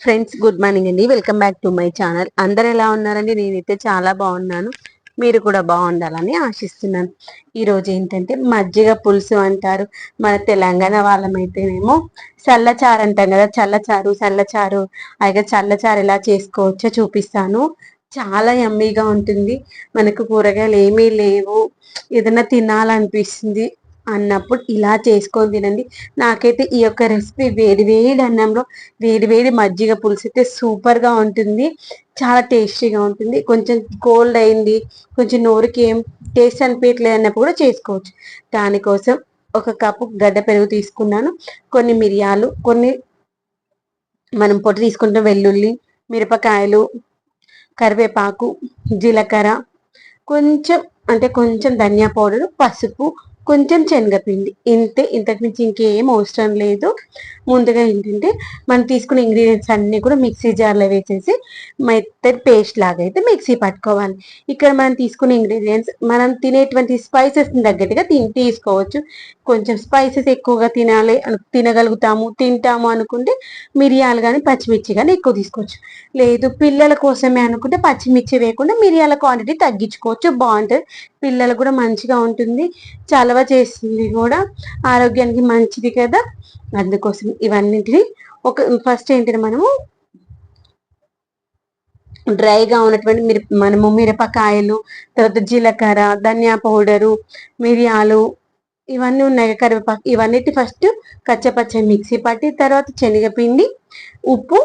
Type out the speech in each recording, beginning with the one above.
Friends good morning అండి. Welcome back to my channel అందరు ఎలా ఉన్నారండి? నేనైతే చాలా బాగున్నాను. మీరు కూడా బాగుండాలని ఆశిస్తున్నాను. ఈరోజు ఏంటంటే మజ్జిగ పులుసు అంటారు. మన తెలంగాణ వాళ్ళమైతేనేమో చల్లచారు అంటాం కదా చల్లచారు చల్లచారు. అయితే చల్లచారు ఎలా చేసుకోవచ్చో చూపిస్తాను. చాలా యమ్మీగా ఉంటుంది. మనకు కూరగాయలు ఏమీ లేవు. ఏదైనా తినాలనిపిస్తుంది. అన్నప్పుడు ఇలా చేసుకొని తినండి. నాకైతే ఈ యొక్క రెసిపీ వేడి వేడి అన్నంలో వేడి వేడి మజ్జిగ పులుసు అయితే సూపర్గా ఉంటుంది. చాలా టేస్టీగా ఉంటుంది. కొంచెం కోల్డ్ అయింది కొంచెం నోరుకి ఏం టేస్ట్ అనిపించట్లేదు అన్నప్పుడు కూడా చేసుకోవచ్చు. దానికోసం ఒక కప్పు గడ్డ పెరుగు తీసుకున్నాను. కొన్ని మిరియాలు కొన్ని మనం పొట్టు తీసుకుంటాం వెల్లుల్లి మిరపకాయలు కరివేపాకు జీలకర్ర కొంచెం అంటే కొంచెం ధనియా పౌడర్ పసుపు కొంచెం శనగపిండి. ఇంతే ఇంతకు మించి ఇంకేం అవసరం లేదు. ముందుగా ఏంటంటే మనం తీసుకున్న ఇంగ్రీడియంట్స్ అన్నీ కూడా మిక్సీ జార్లో వేసేసి మెత్తటి పేస్ట్ లాగా అయితే మిక్సీ పట్టుకోవాలి. ఇక్కడ మనం తీసుకున్న ఇంగ్రీడియంట్స్ మనం తినేటువంటి స్పైసెస్ తగ్గట్టుగా తిని తీసుకోవచ్చు. కొంచెం స్పైసెస్ ఎక్కువగా తినాలి తినగలుగుతాము తింటాము అనుకుంటే మిరియాలు కానీ పచ్చిమిర్చి కానీ ఎక్కువ తీసుకోవచ్చు. లేదు పిల్లల కోసమే అనుకుంటే పచ్చిమిర్చి వేయకుండా మిరియాల క్వాంటిటీ తగ్గించుకోవచ్చు. బాగుంటుంది. పిల్లలు కూడా మంచిగా ఉంటుంది. చాలా చలవ చేసింది కూడా ఆరోగ్యానికి మంచిది కదా? అందుకోసం ఇవన్నింటినీ ఒక ఫస్ట్ ఏంటంటే మనము డ్రైగా ఉన్నటువంటి మిరప మనము మిరపకాయలు తర్వాత జీలకర్ర ధనియా పౌడరు మిరియాలు ఇవన్నీ ఉన్నాయి కరివేపాకు. ఇవన్నిటి ఫస్ట్ కచ్చపచ్చ మిక్సీ పట్టి తర్వాత శనగపిండి ఉప్పు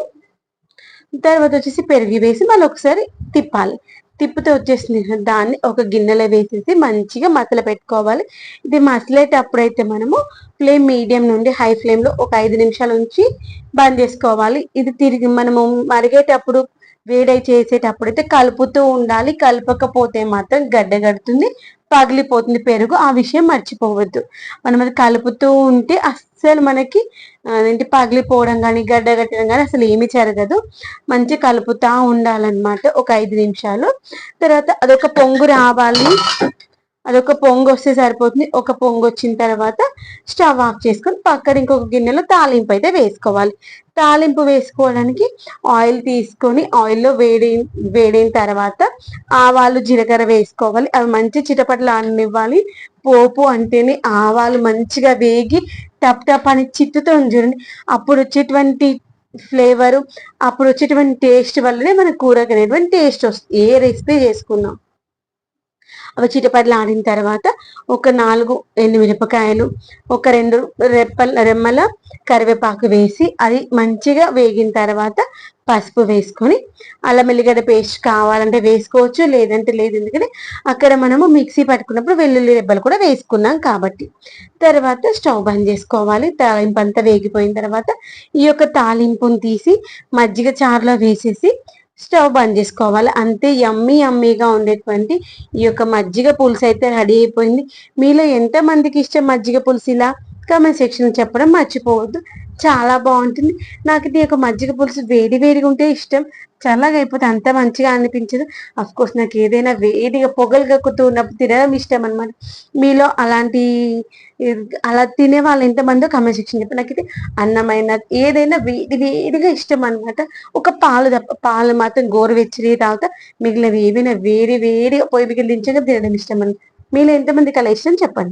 తర్వాత వచ్చేసి పెరిగి వేసి మళ్ళీ ఒకసారి తిప్పాలి. తిప్పుతో వచ్చేసింది. దాన్ని ఒక గిన్నెలో వేసేసి మంచిగా మసల పెట్టుకోవాలి. ఇది మసలేటప్పుడైతే మనము ఫ్లేమ్ మీడియం నుండి హై ఫ్లేమ్లో ఒక ఐదు నిమిషాల నుంచి బంద్ చేసుకోవాలి. ఇది తిరిగి మనము మరిగేటప్పుడు వేడై చేసేటప్పుడు అయితే కలుపుతూ ఉండాలి. కలపకపోతే మాత్రం గడ్డగడుతుంది పగిలిపోతుంది పెరుగు ఆ విషయం మర్చిపోవద్దు. మనం అది కలుపుతూ ఉంటే అస్సలు మనకి ఏంటి పగిలిపోవడం కానీ గడ్డ కట్టడం కానీ అసలు ఏమి జరగదు. మంచి కలుపుతా ఉండాలన్నమాట ఒక ఐదు నిమిషాలు. తర్వాత అదొక పొంగు రావాలి. అదొక పొంగు వస్తే సరిపోతుంది. ఒక పొంగు వచ్చిన తర్వాత స్టవ్ ఆఫ్ చేసుకొని పక్కన ఇంకొక గిన్నెలో తాలింపు అయితే వేసుకోవాలి. తాలింపు వేసుకోవడానికి ఆయిల్ తీసుకొని ఆయిల్లో వేడి వేడిన తర్వాత ఆవాలు జీలకర్ర వేసుకోవాలి. అవి మంచి చిటపట్లు అన్నివ్వాలి. పోపు అంటేనే ఆవాలు మంచిగా వేగి టప్ టప్ అని చిట్టుతో చూడండి. అప్పుడు వచ్చేటువంటి ఫ్లేవరు అప్పుడు వచ్చేటువంటి టేస్ట్ వల్లనే మన కూరకు అనేటువంటి టేస్ట్ వస్తుంది ఏ రెసిపీ చేసుకున్నాం. అవి చిటపట్లు ఆడిన తర్వాత ఒక నాలుగు ఎండు మిరపకాయలు ఒక రెండు రెప్పల రెమ్మల కరివేపాకు వేసి అది మంచిగా వేగిన తర్వాత పసుపు వేసుకొని అల్లం ఎల్లిగడ్డ పేస్ట్ కావాలంటే వేసుకోవచ్చు లేదంటే లేదు ఎందుకంటే అక్కడ మనము మిక్సీ పట్టుకున్నప్పుడు వెల్లుల్లి రెబ్బలు కూడా వేసుకున్నాం కాబట్టి. తర్వాత స్టవ్ బంద్ చేసుకోవాలి. తాలింపు అంతా వేగిపోయిన తర్వాత ఈ యొక్క తాలింపుని తీసి మజ్జిగ చారులో వేసేసి స్టవ్ బంద్ చేసుకోవాలి. అంతే యమ్మీ యమ్మీగా ఉండేటువంటి ఈ యొక్క మజ్జిగ పులుసు అయితే రెడీ అయిపోయింది. మీలో ఎంతమందికి ఇష్టం మజ్జిగ పులుసు ఇలా? కామెంట్ సెక్షన్ చెప్పడం మర్చిపోవద్దు. చాలా బాగుంటుంది. నాకు ఇది ఒక మజ్జిగ పులుసు వేడి వేడిగా ఉంటే ఇష్టం. చల్లగా అయిపోతే అంత మంచిగా అనిపించదు. అఫ్ కోర్స్ నాకు ఏదైనా వేడిగా పొగలు కక్కుతూ ఉన్నప్పుడు తినడం ఇష్టం అనమాట మీలో అలాంటి అలా తినే వాళ్ళు ఎంతమందో కమెంట్ సెక్షన్ చెప్పి నాకైతే అన్నమైన ఏదైనా వేడి వేడిగా ఇష్టం అనమాట ఒక పాలు తప్ప పాలు మాత్రం గోరువెచ్చరి తాగుతా మిగిలినవి ఏవైనా వేడి వేడిగా పొయ్యి మిగిలించగా తినడం ఇష్టం అనమాట మీలో ఎంతమందికి అలా ఇష్టం చెప్పండి.